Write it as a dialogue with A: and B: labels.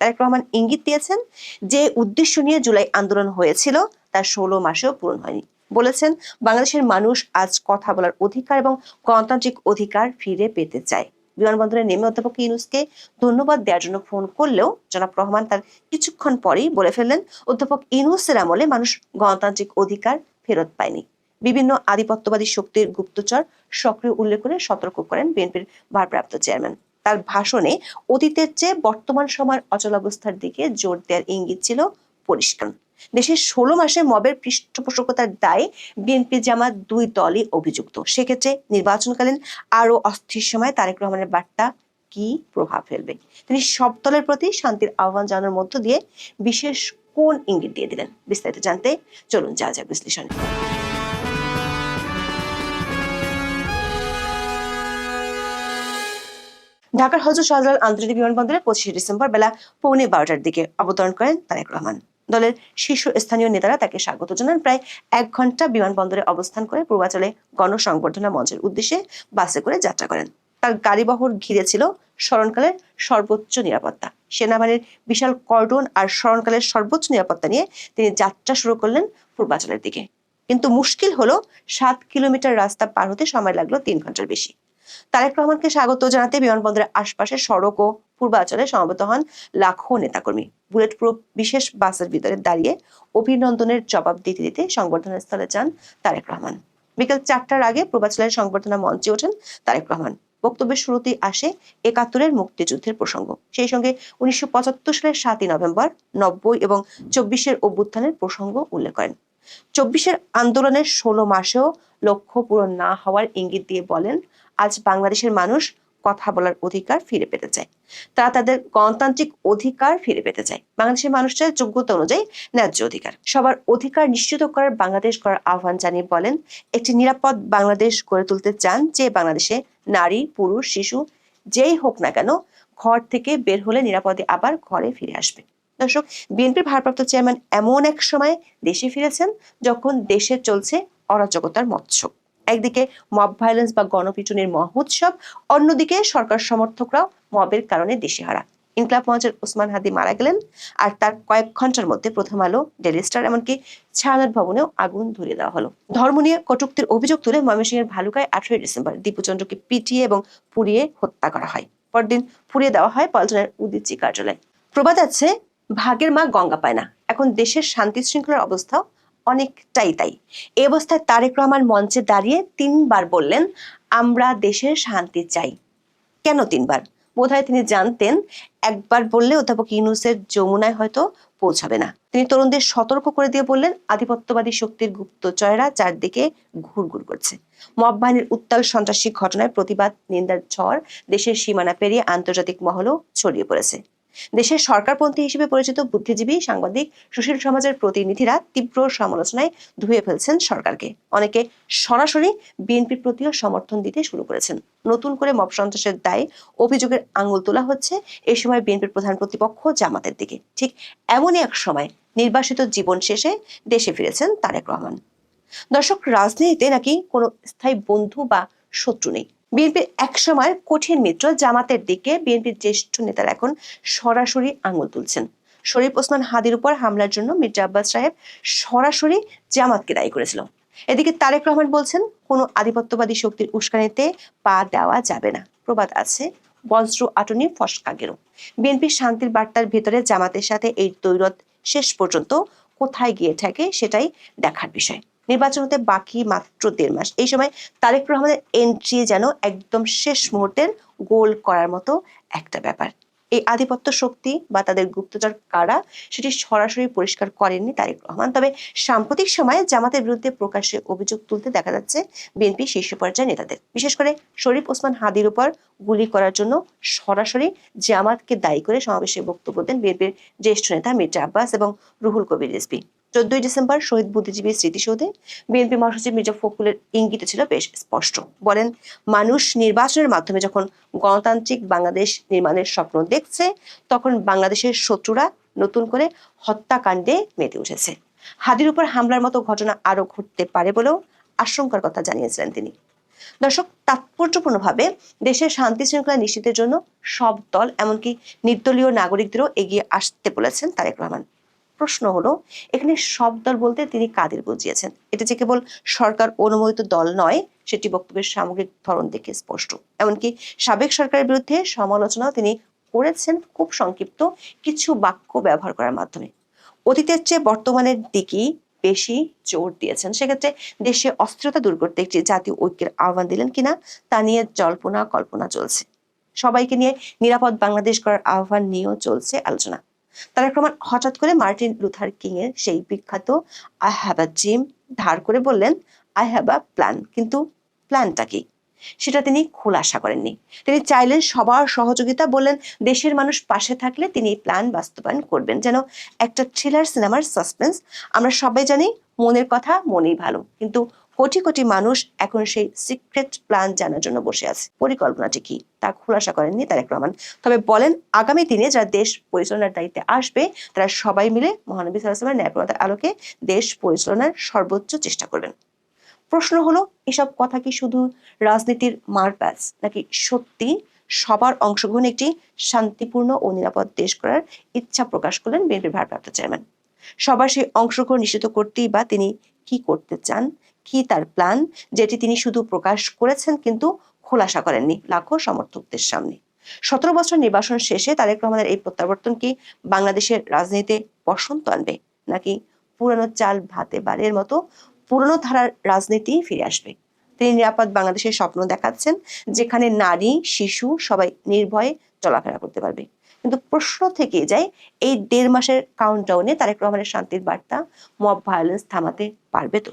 A: তারেক রহমান ইঙ্গিত দিয়েছেন যে উদ্দেশ্য নিয়ে জুলাই আন্দোলন হয়েছিল, তার ষোলো মাসেও পূরণ হয়নি। বলেছেন, বাংলাদেশের মানুষ আজ কথা বলার অধিকার এবং গণতান্ত্রিক অধিকার ফিরে পেতে চায়। বিমানবন্দরে নেমে অধ্যাপক ইউনুসকে ধন্যবাদ দেওয়ার জন্য ফোন করলেও জনাব রহমান তার কিছুক্ষণ পরেই বলে ফেললেন, অধ্যাপক ইউনুসের আমলে মানুষ গণতান্ত্রিক অধিকার ফেরত পায়নি। বিভিন্ন আধিপত্যবাদী শক্তির গুপ্তচর সক্রিয় উল্লেখ করে সতর্ক করেন বিএনপির ভারপ্রাপ্ত চেয়ারম্যান। তার ভাষণে অতীতের চেয়ে বর্তমান সময়ের অচলাবস্থার দিকে জোর দেওয়ার ইঙ্গিত ছিল পরিষ্কার। দেশের ষোলো মাসে মবের পৃষ্ঠপোষকতার দায়ে বিএনপি জামাত দুই দলই অভিযুক্ত। সেক্ষেত্রে নির্বাচনকালীন আরও অস্থির সময় তারেক রহমানের বার্তা কি প্রভাব ফেলবে? তিনি সব দলের প্রতি শান্তির আহ্বান জানানোর মধ্য দিয়ে বিশেষ কোন ইঙ্গিত দিয়ে দিলেন? বিস্তারিত জানতে চলুন যা যা বিশ্লেষণ। ঢাকার হজরত শাহজালাল আন্তর্জাতিক বিমানবন্দরে পঁচিশে ডিসেম্বর বেলা পৌনে বারোটার দিকে অবতরণ করেন তারেক রহমান। দলের শীর্ষ স্থানীয় নেতারা তাকে স্বাগত জানান। প্রায় এক ঘণ্টা বিমানবন্দরে অবস্থান করে পূর্বাচলে গণসংবর্ধনা মঞ্চের উদ্দেশ্যে বাসে করে যাত্রা করেন। তার গাড়িবহর ঘিরে ছিল স্মরণকালের সর্বোচ্চ নিরাপত্তা। সেনাবাহিনীর বিশাল কর্ডন আর স্মরণকালের সর্বোচ্চ নিরাপত্তা নিয়ে তিনি যাত্রা শুরু করলেন পূর্বাচলের দিকে। কিন্তু মুশকিল হলো, সাত কিলোমিটার রাস্তা পার হতে সময় লাগল তিন ঘণ্টার বেশি। তারেক রহমানকে স্বাগত জানাতে বিমানবন্দরের আশপাশের সড়ক ও পূর্বাচলে সমবেত হন লাখো নেতাকর্মী। বুলেট প্রুফ বিশেষ বাসের ভিতরে দাঁড়িয়ে অভিনন্দনের জবাব দিতে দিতে সংবর্ধনা স্থলে যান তারেক রহমান। বিকেল চারটার আগে পূর্বাচলের সংবর্ধনা মঞ্চে ওঠেন তারেক রহমান। বক্তব্যের শুরুতেই আসে একাত্তরের মুক্তিযুদ্ধের প্রসঙ্গ। সেই সঙ্গে উনিশশো পঁচাত্তর সালের সাতই নভেম্বর নব্বই এবং চব্বিশের অভ্যুত্থানের প্রসঙ্গ উল্লেখ করেন। চব্বিশের আন্দোলনের ষোলো মাসেও লক্ষ্য পূরণ না হওয়ার ইঙ্গিত দিয়ে বলেন আজ বাংলাদেশের মানুষ কথা বলার অধিকার ফিরে পেতে চায়। তারা তাদের গণতান্ত্রিক অধিকার ফিরে পেতে চায়। বাংলাদেশের মানুষের যোগ্যতা অনুযায়ী ন্যায্য অধিকার। সবার অধিকার নিশ্চিত করার বাংলাদেশ করার আহ্বান জানিয়ে বলেন, একটি নিরাপদ বাংলাদেশ গড়ে তুলতে চান যে বাংলাদেশে নারী, পুরুষ, শিশু, যেই হোক না কেন, ঘর থেকে বের হলে নিরাপদে আবার ঘরে ফিরে আসবে। দর্শক, বিএনপির ভারপ্রাপ্ত চেয়ারম্যান এমন এক সময় দেশে ফিরেছেন যখন দেশে চলছে অরাজকতার মৎস্য। একদিকে মব ভায়োলেন্স বা গণপিটুনির মহোৎসব অন্যদিকে সরকার সমর্থকরাও মবের কারণে দিশেহারা। ইনকলাব মঞ্চের ওসমান হাদি মারা গেলেন আর তার কয়েক ঘণ্টার মধ্যে প্রথম আলো ডেলি স্টার এমনকি ছায়ানট ভবনেও আগুন ধরিয়ে দেওয়া হলো। ধর্ম নিয়ে কটুক্তির অভিযোগ তুলে ময়মনসিংহের ভালুকায় আঠারোই ডিসেম্বর দীপুচন্দ্রকে পিটিয়ে এবং পুড়িয়ে হত্যা করা হয়। পরদিন পুড়িয়ে দেওয়া হয় পল্টনের উদিচি কার্যালয়। প্রবাদ আছে, ভাগের মা গঙ্গা পায় না। এখন দেশের শান্তি শৃঙ্খলার অবস্থাও অনেকটাই তাই। এই অবস্থায় তারেক রহমান মঞ্চে দাঁড়িয়ে তিনবার বললেন, আমরা দেশের শান্তি চাই। কেন তিনবার? বোধহয় তিনি জানতেন, একবার বললে অধ্যাপক ইউনুসের যমুনায় হয়তো পৌঁছাবে না। তিনি তরুণদের সতর্ক করে দিয়ে বললেন, আধিপত্যবাদী শক্তির গুপ্তচয়রা চারদিকে ঘুরঘুর করছে। মব বাহিনীর উত্তাল সন্ত্রাসী ঘটনায় প্রতিবাদ, নিন্দার ঝড়, দেশের সীমানা পেরিয়ে আন্তর্জাতিক মহলও ছড়িয়ে পড়েছে। দেশের সরকারপন্থী হিসেবে পরিচিত বুদ্ধিজীবী, সাংবাদিক, সুশীল সমাজের প্রতিনিধিরা তীব্র সমালোচনায় ধুয়ে ফেলছেন সরকারকে। অনেকে সরাসরি বিএনপির প্রতিও সমর্থন দিতে শুরু করেছেন। নতুন করে মব সন্ত্রাসের দায়ে অভিযোগের আঙুল তোলা হচ্ছে এই সময় বিএনপির প্রধান প্রতিপক্ষ জামাতের দিকে। ঠিক এমনই এক সময় নির্বাসিত জীবন শেষে দেশে ফিরেছেন তারেক রহমান। দর্শক, রাজনীতিতে নাকি কোনো স্থায়ী বন্ধু বা শত্রু নেই। বিএনপির একসময় কঠিন মিত্র জামাতের দিকে বিএনপির জ্যেষ্ঠ নেতারা এখন সরাসরি আঙুল তুলছেন। শরীফ ওসমান হাদির উপর হামলার জন্য মির্জা আব্বাস সাহেব সরাসরি জামাতকে দায়ী করেছিল। এদিকে তারেক রহমান বলছেন, কোনো আধিপত্যবাদী শক্তির উস্কানিতে পা দেওয়া যাবে না। প্রবাদ আছে বজ্র আটনি ফসকা গেল বিএনপির শান্তির বার্তার ভেতরে জামাতের সাথে এই দৈরত শেষ পর্যন্ত কোথায় গিয়ে থাকে সেটাই দেখার বিষয়। নির্বাচন হতে বাকি মাত্র দেড় মাস। এই সময় তারেক রহমানের এন্ট্রি যেন একদম শেষ মুহূর্তের গোল করার মতো একটা ব্যাপার। এই আধিপত্য শক্তি বা তাদের গুপ্তচর কারা, সেটি সরাসরি পরিষ্কার করেননি তারেক রহমান। তবে সাম্প্রতিক সময়ে জামাতের বিরুদ্ধে প্রকাশ্যে অভিযোগ তুলতে দেখা যাচ্ছে বিএনপি শীর্ষ পর্যায়ের নেতাদের। বিশেষ করে শরীফ ওসমান হাদির উপর গুলি করার জন্য সরাসরি জামাতকে দায়ী করে সমাবেশে বক্তব্য দেন বিএনপির জ্যেষ্ঠ নেতা মির্জা আব্বাস এবং রুহুল কবির রিজভি চোদ্দই ডিসেম্বর শহীদ বুদ্ধিজীবী স্মৃতিসৌধে বিএনপি মহাসচিব মির্জা ফখরুলের ইঙ্গিত ছিল বেশ স্পষ্ট। বলেন, মানুষ নির্বাচনের মাধ্যমে যখন গণতান্ত্রিক বাংলাদেশ নির্মাণের স্বপ্ন দেখছে, তখন বাংলাদেশের শত্রুরা নতুন করে হত্যাকাণ্ডে মেতে উঠেছে। হাদির উপর হামলার মতো ঘটনা আরও ঘটতে পারে বলেও আশঙ্কার কথা জানিয়েছিলেন তিনি। দর্শক, তাৎপর্যপূর্ণভাবে দেশের শান্তি শৃঙ্খলা নিশ্চিতের জন্য সব দল, এমনকি নির্দলীয় নাগরিকদেরও এগিয়ে আসতে বলেছেন তারেক রহমান। প্রশ্ন হলো, এখানে সব দল বলতে তিনি কাদের বুঝিয়েছেন? এটা যে কেবল সরকার অনুমোদিত দল নয়, সেটি বক্তব্যের সামগ্রিক ধরন দেখে স্পষ্ট। এমনকি সাবেক সরকারের বিরুদ্ধে সমালোচনা তিনি করেছেন খুব সংক্ষিপ্ত কিছু বাক্য ব্যবহার করার মাধ্যমে। অতীতের চেয়ে বর্তমানের দিকেই বেশি জোর দিয়েছেন। সেক্ষেত্রে দেশে অস্থিরতা দূর করতে একটি জাতীয় ঐক্যের আহ্বান দিলেন কিনা, তা নিয়ে জল্পনা কল্পনা চলছে। সবাইকে নিয়ে নিরাপদ বাংলাদেশ করার আহ্বান নিয়েও চলছে আলোচনা। তারেক রহমান হঠাৎ করে মার্টিন লুথার কিং এর সেই বিখ্যাত আই হ্যাভ আ ড্রিম ধার করে বললেন আই হ্যাভ আ প্ল্যান কিন্তু প্ল্যানটা কি? সেটা তিনি খোলাসা করেননি। তিনি চাইলেন সবার সহযোগিতা, বললেন, দেশের মানুষ পাশে থাকলে তিনি প্ল্যান বাস্তবায়ন করবেন, যেন একটা থ্রিলার সিনেমার সাসপেন্স আমরা সবাই জানি মনের কথা মনেই ভালো, কিন্তু কোটি কোটি মানুষ এখন সেই সিক্রেট প্ল্যান জানার জন্য বসে আছে। পরিকল্পনাটি কি? তা খোলাসা করেননি তারেক রহমান। তবে বলেন, আগামী দিনে যারা দেশ পরিচালনার দায়িত্বে আসবে, তারা সবাই মিলে মহানবী সাল্লামের ন্যায়প্রণতার আলোকে দেশ পরিচালনার সর্বোচ্চ চেষ্টা করবেন। প্রশ্ন হলো, এসব কথা কি শুধু রাজনীতির মারপ্যাচ নাকি সত্যি সবার অংশগ্রহণ একটি শান্তিপূর্ণ ও নিরাপদ দেশ করার ইচ্ছা প্রকাশ করলেন বিএনপির ভারপ্রাপ্ত চেয়ারম্যান? সবার সেই অংশগ্রহণ নিশ্চিত করতেই বা তিনি কি করতে চান? কি তার প্ল্যান যেটি তিনি শুধু প্রকাশ করেছেন কিন্তু খোলাসা করেননি লাখো সমর্থকদের সামনে। সতেরো বছর নির্বাচন শেষে তারেক রহমানের এই প্রত্যাবর্তন কি বাংলাদেশের রাজনীতিতে বসন্ত আনবে, নাকি পুরনো চাল ভাতে বাড়ির মতো পুরনো ধারার রাজনীতি ফিরে আসবে? তিনি নিরাপদ বাংলাদেশের স্বপ্ন দেখাচ্ছেন, যেখানে নারী, শিশু সবাই নির্ভয়ে চলাফেরা করতে পারবে। কিন্তু প্রশ্ন থেকে যায়, এই দেড় মাসের কাউন্টডাউনে তারেক রহমানের শান্তির বার্তা মব ভায়োলেন্স থামাতে পারবে তো?